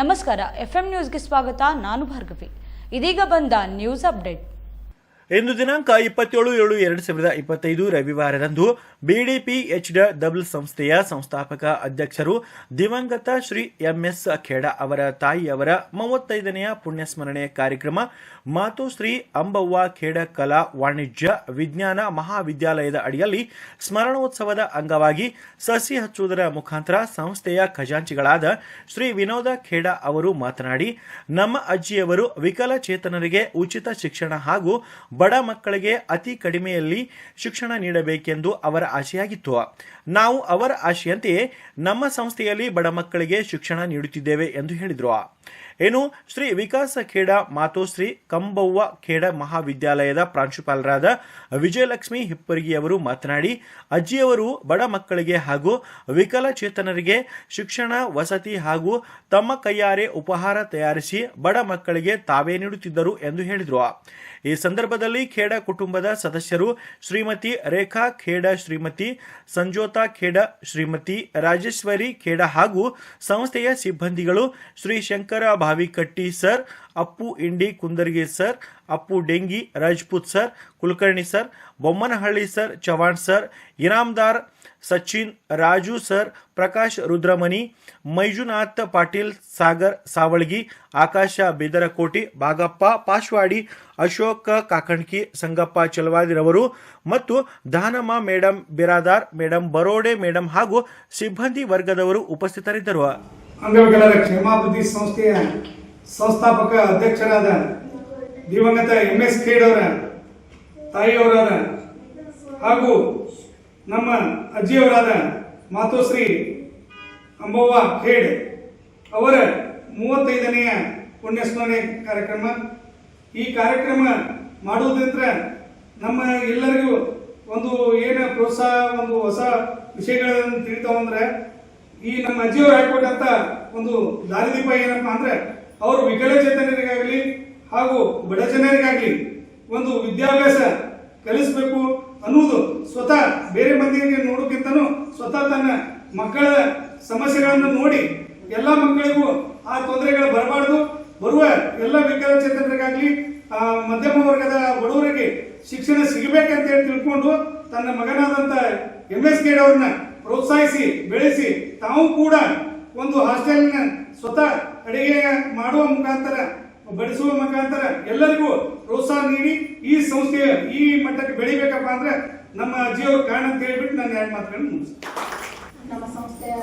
ನಮಸ್ಕಾರ ಎಫ್ಎಂ ನ್ಯೂಸ್ಗೆ ಸ್ವಾಗತ ನಾನು ಭಾರ್ಗವಿ. ಇದೀಗ ಬಂದ ನ್ಯೂಸ್ ಅಪ್ಡೇಟ್ ಇಂದು ದಿನಾಂಕ ಇಪ್ಪತ್ತೇಳು ಏಳು ಎರಡು ಸಾವಿರದ ಇಪ್ಪತ್ತೈದು ರವಿವಾರದಂದು ಬಿಡಿಪಿ ಎಚ್ ಡಬ್ಲ್ ಸಂಸ್ಥೆಯ ಸಂಸ್ಥಾಪಕ ಅಧ್ಯಕ್ಷರು ದಿವಂಗತ ಶ್ರೀ ಎಂಎಸ್ ಖೇಡ ಅವರ ತಾಯಿಯವರ ಮೂವತ್ತೈದನೆಯ ಪುಣ್ಯಸ್ಮರಣೆ ಕಾರ್ಯಕ್ರಮ, ಮಾತು ಶ್ರೀ ಅಂಬವ್ವ ಖೇಡ ಕಲಾ ವಾಣಿಜ್ಯ ವಿಜ್ಞಾನ ಮಹಾವಿದ್ಯಾಲಯದ ಅಡಿಯಲ್ಲಿ ಸ್ಮರಣೋತ್ಸವದ ಅಂಗವಾಗಿ ಸಸಿ ಹಚ್ಚುವುದರ ಮುಖಾಂತರ ಸಂಸ್ಥೆಯ ಖಜಾಂಚಿಗಳಾದ ಶ್ರೀ ವಿನೋದ ಖೇಡ ಅವರು ಮಾತನಾಡಿ, ನಮ್ಮ ಅಜ್ಜಿಯವರು ವಿಕಲಚೇತನರಿಗೆ ಉಚಿತ ಶಿಕ್ಷಣ ಹಾಗೂ ಬಡ ಮಕ್ಕಳಿಗೆ ಅತಿ ಕಡಿಮೆಯಲ್ಲಿ ಶಿಕ್ಷಣ ನೀಡಬೇಕೆಂದು ಅವರ ಆಶೆಯಾಗಿತ್ತು ನಾವು ಅವರ ಆಶೆಯಂತೆಯೇ ನಮ್ಮ ಸಂಸ್ಥೆಯಲ್ಲಿ ಬಡ ಮಕ್ಕಳಿಗೆ ಶಿಕ್ಷಣ ನೀಡುತ್ತಿದ್ದೇವೆ ಎಂದು ಹೇಳಿದರು. ಏನು, ಶ್ರೀ ವಿಕಾಸ ಖೇಡ ಮಾತೋಶ್ರೀ ಕಂಬವ್ವ ಖೇಡ ಮಹಾವಿದ್ಯಾಲಯದ ಪ್ರಾಂಶುಪಾಲರಾದ ವಿಜಯಲಕ್ಷ್ಮಿ ಹಿಪ್ಪರಿಗಿಯವರು ಮಾತನಾಡಿ, ಅಜ್ಜಿಯವರು ಬಡ ಮಕ್ಕಳಿಗೆ ಹಾಗೂ ವಿಕಲಚೇತನರಿಗೆ ಶಿಕ್ಷಣ ವಸತಿ ಹಾಗೂ ತಮ್ಮ ಕೈಯಾರೆ ಉಪಹಾರ ತಯಾರಿಸಿ ಬಡ ಮಕ್ಕಳಿಗೆ ತಾವೇ ನೀಡುತ್ತಿದ್ದರು ಎಂದು ಹೇಳಿದರು. ಈ ಸಂದರ್ಭದಲ್ಲಿ ಖೇಡ ಕುಟುಂಬದ ಸದಸ್ಯರು ಶ್ರೀಮತಿ ರೇಖಾ ಖೇಡ ಶ್ರೀಮತಿ ಸಂಜೋತಾ ಖೇಡ ಶ್ರೀಮತಿ ರಾಜೇಶ್ವರಿ ಖೇಡ ಹಾಗೂ ಸಂಸ್ಥೆಯ ಸಿಬ್ಬಂದಿಗಳು Shri Shankar Bhavikatti sir Appu Indi Kundargi sir, Appu Dengi Rajput sir, Kulkarni sir, Bommanahalli sir Chavan sir, Inamdar Sachin, Raju sir, Prakash Rudramani, Manjunath Patil, Sagar Savalgi, Akash Bidarakoti Bagappa Pashwadi, Ashok Kakanki, Sangappa ಚಲವಾದಿರವರು ಮತ್ತು Danamma madam Biradar, madam Barode madam ಹಾಗೂ ಸಿಬ್ಬಂದಿ ವರ್ಗದವರು ಉಪಸ್ಥಿತರಿದ್ದರು. ಸಂಸ್ಥಾಪಕ ಅಧ್ಯಕ್ಷರಾದ ದಿವಂಗತ M S ಖೇಡವರ ತಾಯಿಯವರಾದ ಹಾಗೂ ನಮ್ಮ ಅಜ್ಜಿಯವರಾದ ಮಾತೋಶ್ರೀ ಅಂಬವ್ವ ಖೇಡ್ ಅವರ ಮೂವತ್ತೈದನೆಯ ಪುಣ್ಯಸ್ಮರಣೆ ಕಾರ್ಯಕ್ರಮ. ಈ ಕಾರ್ಯಕ್ರಮ ಮಾಡುವುದರಿಂದ ನಮ್ಮ ಎಲ್ಲರಿಗೂ ಒಂದು ಏನು ಪ್ರೋತ್ಸಾಹ, ಒಂದು ಹೊಸ ವಿಷಯಗಳನ್ನು ತಿಳಿತಾವಂದ್ರೆ, ಈ ನಮ್ಮ ಅಜ್ಜಿಯವರು ಹಾಕೊಟ್ಟಂತ ಒಂದು ದಾರಿದೀಪ ಏನಪ್ಪ ಅಂದ್ರೆ ಅವರು ವಿಕಲಚೇತನರಿಗಾಗಲಿ ಹಾಗೂ ಬಡ ಜನರಿಗಾಗಲಿ ಒಂದು ವಿದ್ಯಾಭ್ಯಾಸ ಕಲಿಸಬೇಕು ಅನ್ನುವುದು ಸ್ವತಃ ಬೇರೆ ಮಂದಿಗೆ ನೋಡೋಕ್ಕಿಂತನೂ ಸ್ವತಃ ತನ್ನ ಮಕ್ಕಳ ಸಮಸ್ಯೆಗಳನ್ನು ನೋಡಿ ಎಲ್ಲ ಮಕ್ಕಳಿಗೂ ಆ ತೊಂದರೆಗಳು ಬರಬಾರ್ದು. ಬರುವ ಎಲ್ಲ ವಿಕಲಚೇತನರಿಗಾಗಲಿ ಮಧ್ಯಮ ವರ್ಗದ ಬಡವರಿಗೆ ಶಿಕ್ಷಣ ಸಿಗಬೇಕಂತ ಹೇಳಿ ತಿಳ್ಕೊಂಡು ತನ್ನ ಮಗನಾದಂಥ ಎಂ ಎಸ್ ಕೇಡ್ ಅವ್ರನ್ನ ಪ್ರೋತ್ಸಾಹಿಸಿ, ಬೆಳೆಸಿ ತಾವು ಕೂಡ ಒಂದು ಹಾಸ್ಟೆಲ್ನ ಸ್ವತಃ ಅಡಿಗೆ ಮಾಡುವ ಮುಖಾಂತರ, ಬಡಿಸುವ ಮುಖಾಂತರ ಎಲ್ಲರಿಗೂ ಪ್ರೋತ್ಸಾಹ ನೀಡಿ ಈ ಸಂಸ್ಥೆ, ಈ ಮಟ್ಟಕ್ಕೆ ಬೆಳಿಬೇಕಪ್ಪ ಅಂದ್ರೆ ನಮ್ಮ ಅಜ್ಜಿಯವ್ರ ಕಾರಣ ಅಂತ ಹೇಳ್ಬಿಟ್ಟು ನಾನು ಎರಡು ಮಾತುಗಳನ್ನು ಮುಗಿಸ್ ನಮ್ಮ ಸಂಸ್ಥೆಯ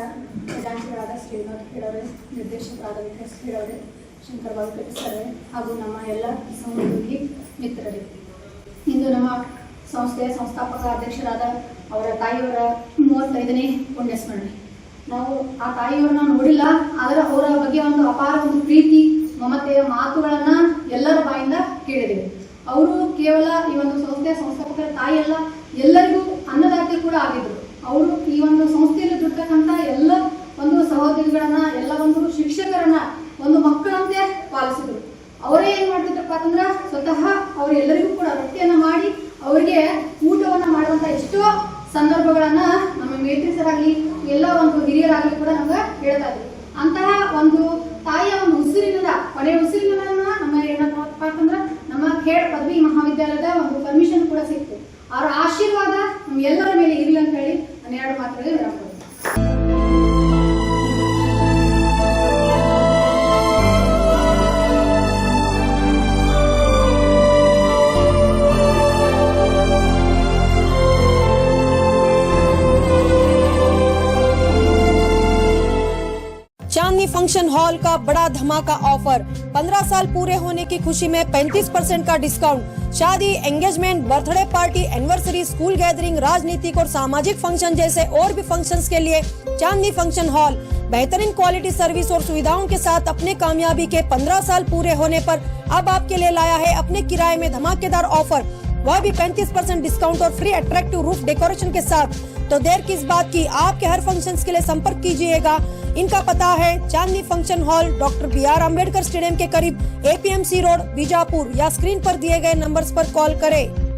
ಖಜಾಂಚಿಗಳಾದ ಶ್ರೀನಾಥ್ ಖೇಡವರೇ ನಿರ್ದೇಶಕರಾದ ವಿಕಾಸ್ ಖೇಡವರೇ ಶಂಕರ್ ಬಾಬು ಹಾಗೂ ನಮ್ಮ ಎಲ್ಲ ಸಹೋದ್ಯೋಗಿ ಮಿತ್ರರೇ. ಇಂದು ನಮ್ಮ ಸಂಸ್ಥೆಯ ಸಂಸ್ಥಾಪಕ ಅಧ್ಯಕ್ಷರಾದ ಅವರ ತಾಯಿಯವರ ಮೂವತ್ತೈದನೇ ಪುಣ್ಯಸ್ಮರಣೆ. ನಾವು ಆ ತಾಯಿಯವರನ್ನ ನೋಡಿಲ್ಲ, ಆದರೆ ಅವರ ಬಗ್ಗೆ ಒಂದು ಅಪಾರ ಒಂದು ಪ್ರೀತಿ, ಮಮತೆಯ ಮಾತುಗಳನ್ನ ಎಲ್ಲರ ಬಾಯಿಂದ ಕೇಳಿದ್ದೇವೆ ಅವರು ಕೇವಲ ಈ ಒಂದು ಸಂಸ್ಥೆಯ ಸಂಸ್ಥಾಪಕರ ತಾಯಿ ಅಲ್ಲ, ಎಲ್ಲರಿಗೂ ಅನ್ನದಾತೆ ಕೂಡ ಆಗಿದ್ರು ಅವರು ಈ ಒಂದು ಸಂಸ್ಥೆಯಲ್ಲಿ ದುಡ್ತಕ್ಕಂಥ ಎಲ್ಲ ಒಂದು ಸಹೋದರಿಗಳನ್ನ, ಎಲ್ಲ ಒಂದು ಶಿಕ್ಷಕರನ್ನ, ಒಂದು ಮಕ್ಕಳಂತೆ ಪಾಲಿಸಿದ್ರು. ಅವರೇ ಏನ್ ಮಾಡ್ತಿದ್ರಪ್ಪ ಅಂತಂದ್ರ ಸ್ವತಃ ಅವರೆಲ್ಲರಿಗೂ ಕೂಡ ರೊಟ್ಟಿಯನ್ನ ಮಾಡಿ, ಅವರಿಗೆ ಊಟವನ್ನ ಮಾಡುವಂತ ಎಷ್ಟೋ ಸಂದರ್ಭಗಳನ್ನ ನಮ್ಮ ಮೇತ್ರಿ ಸರ್ ಆಗ್ಲಿ ಎಲ್ಲ ಒಂದು ಹಿರಿಯರಾಗ್ಲಿ ಕೂಡ ನಮ್ಗೆ ಹೇಳ್ತಾ ಇದ್ರು. ಅಂತಹ ಒಂದು ತಾಯಿಯ ಒಂದು ಉಸಿರಿನದ ಕೊನೆಯ ಉಸಿರಿನ ನಮ್ಮ ಏನಪ್ಪ ಅಂತಂದ್ರೆ ನಮ್ಮ ಖೇಡ್ ಪದವಿ ಮಹಾವಿದ್ಯಾಲಯದ ಒಂದು ಪರ್ಮಿಷನ್ ಕೂಡ ಸಿಕ್ತು. फ़ंक्शन हॉल का बड़ा धमाका ऑफ़र। 15 साल पूरे होने की खुशी में 35 परसेंट का डिस्काउंट। शादी engagement birthday party anniversary school gathering राजनीतिक और सामाजिक फ़ंक्शन जैसे और भी फ़ंक्शंस के लिए चांदनी फ़ंक्शन हॉल बेहतरीन क्वालिटी सर्विस और सुविधाओं के साथ अपने कामयाबी के 15 साल पूरे होने पर अब आपके लिए लाया है अपने किराए में धमाकेदार ऑफ़र। वह भी 35 परसेंट डिस्काउंट और फ्री अट्रैक्टिव रूफ डेकोरेशन के साथ। तो देर किस बात की? आपके हर फ़ंक्शन के लिए संपर्क कीजिएगा। इनका पता है, Chandni function hall doctor B R Ambedkar stadium के करीब एपीएमसी रोड बीजापुर, या स्क्रीन पर दिए गए नंबर्स पर कॉल करें।